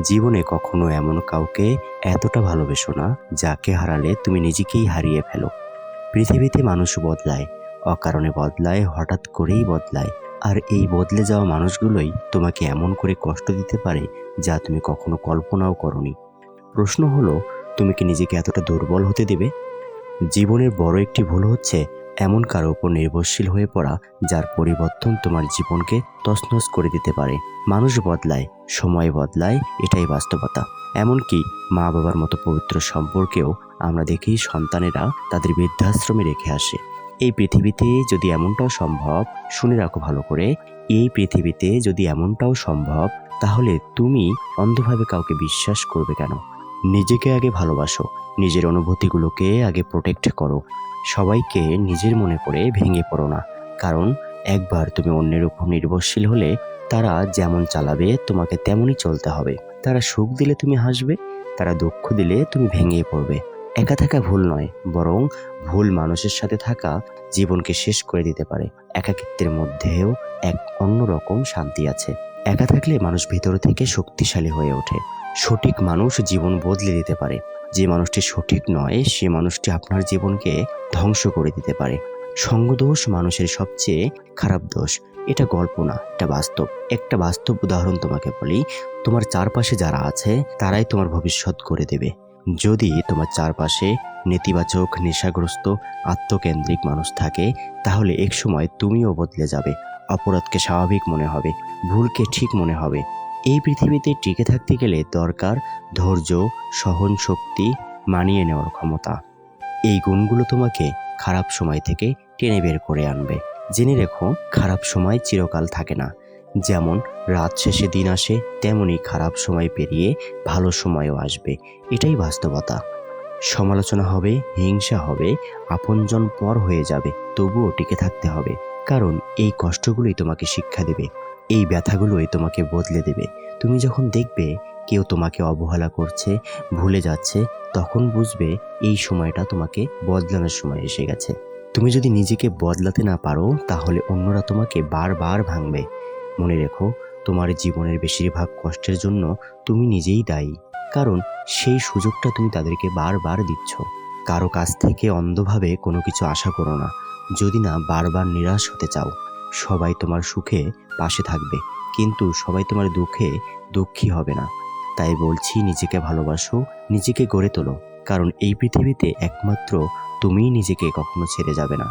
জীবনে কখনো এমন কাউকে এতটা ভালোবেসো না, যাকে হারালে তুমি নিজেকেই হারিয়ে ফেলো। পৃথিবীতে মানুষ বদলায়, অকারণে বদলায়, হঠাৎ করেই বদলায়। আর এই বদলে যাওয়া মানুষগুলোই তোমাকে এমন করে কষ্ট দিতে পারে, যা তুমি কখনো কল্পনাও করনি। প্রশ্ন হলো, তুমি কি নিজেকে এতটা দুর্বল হতে দেবে? জীবনের বড় একটি ভুল হচ্ছে এমন কারও উপর নির্ভরশীল হয়ে পড়া, যার পরিবর্তন তোমার জীবনকে তছনছ করে দিতে পারে। মানুষ বদলায়, সময় বদলায়, এটাই বাস্তবতা। এমনকি মা বাবার মতো পবিত্র সম্পর্কেও আমরা দেখি সন্তানেরা তাদের বৃদ্ধাশ্রমে রেখে আসে। এই পৃথিবীতে যদি এমনটাও সম্ভব, শুনে রাখো ভালো করে, এই পৃথিবীতে যদি এমনটাও সম্ভব, তাহলে তুমি অন্ধভাবে কাউকে বিশ্বাস করবে কেন? নিজেকে আগে ভালোবাসো, নিজের অনুভূতিগুলোকে আগে প্রোটেক্ট করো। সবাইকে নিজের মনে করে ভেঙে পড়ো না। কারণ একবার তুমি অন্যের উপর নির্ভরশীল হলে তারা যেমন চালাবে, তোমাকে তেমনই চলতে হবে। তারা সুখ দিলে তুমি হাসবে, তারা দুঃখ দিলে তুমি ভেঙে পড়বে। একা থাকা ভুল নয়, বরং ভুল মানুষের সাথে থাকা জীবনকে শেষ করে দিতে পারে। একাকিত্বের মধ্যেও এক অন্যরকম শান্তি আছে। একা থাকলে মানুষ ভিতর থেকে শক্তিশালী হয়ে ওঠে। সঠিক মানুষ জীবন বদলে দিতে পারে। যে মানুষটি সঠিক নয়, সে মানুষটি আপনার জীবনকে ধ্বংস করে দিতে পারে। সঙ্গদোষ মানুষের সবচেয়ে খারাপ দোষ। এটা গল্প না, এটা বাস্তব। একটা বাস্তব উদাহরণ তোমাকে বলি। তোমার চারপাশে যারা আছে, তারাই তোমার ভবিষ্যৎ করে দেবে। যদি তোমার চারপাশে নেতিবাচক, নেশাগ্রস্ত, আত্মকেন্দ্রিক মানুষ থাকে, তাহলে এক সময় তুমিও বদলে যাবে। অপরাধকে স্বাভাবিক মনে হবে, ভুলকে ঠিক মনে হবে। এই পৃথিবীতে টিকে থাকতে গেলে দরকার ধৈর্য সহন শক্তি মানিয়ে নেওয়ার ক্ষমতা। এই গুণগুলো তোমাকে খারাপ সময় থেকে টেনে বের করে আনবে। জেনে রেখো, খারাপ সময় চিরকাল থাকে না। যেমন রাত শেষে দিন আসে, তেমনি খারাপ সময় পেরিয়ে ভালো সময়ও আসবে। এটাই বাস্তবতা। সমালোচনা হবে, হিংসা হবে, আপনজন পর হয়ে যাবে, তবুও টিকে থাকতে হবে। কারণ এই কষ্টগুলোই তোমাকে শিক্ষা দেবে। এই ব্যথাগুলোই তোমাকে বদলে দেবে। তুমি যখন দেখবে কেউ তোমাকে অবহেলা করছে, ভুলে যাচ্ছে, তখন বুঝবে এই সময়টা তোমাকে বদলানোর সময় এসে গেছে। তুমি যদি নিজেকে বদলাতে না পারো, তাহলে অন্যরা তোমাকে বারবার ভাঙবে। মনে রেখো, তোমার জীবনের বেশিরভাগ কষ্টের জন্য তুমি নিজেই দায়ী। কারণ সেই সুযোগটা তুমি তাদেরকে বারবার দিচ্ছ। কারও কাছ থেকে অন্ধভাবে কোনো কিছু আশা করো না। যদি না বারবার নিরাশ হতে চাও সবাই তোমার সুখে পাশে থাকবে। কিন্তু সবাই তোমার দুঃখে দুঃখী হবে না। তাই বলছি, নিজেকে ভালোবাসো, নিজেকে গড়ে তোলো। কারণ এই পৃথিবীতে একমাত্র তুমিই নিজেকে কখনো ছেড়ে যাবে না।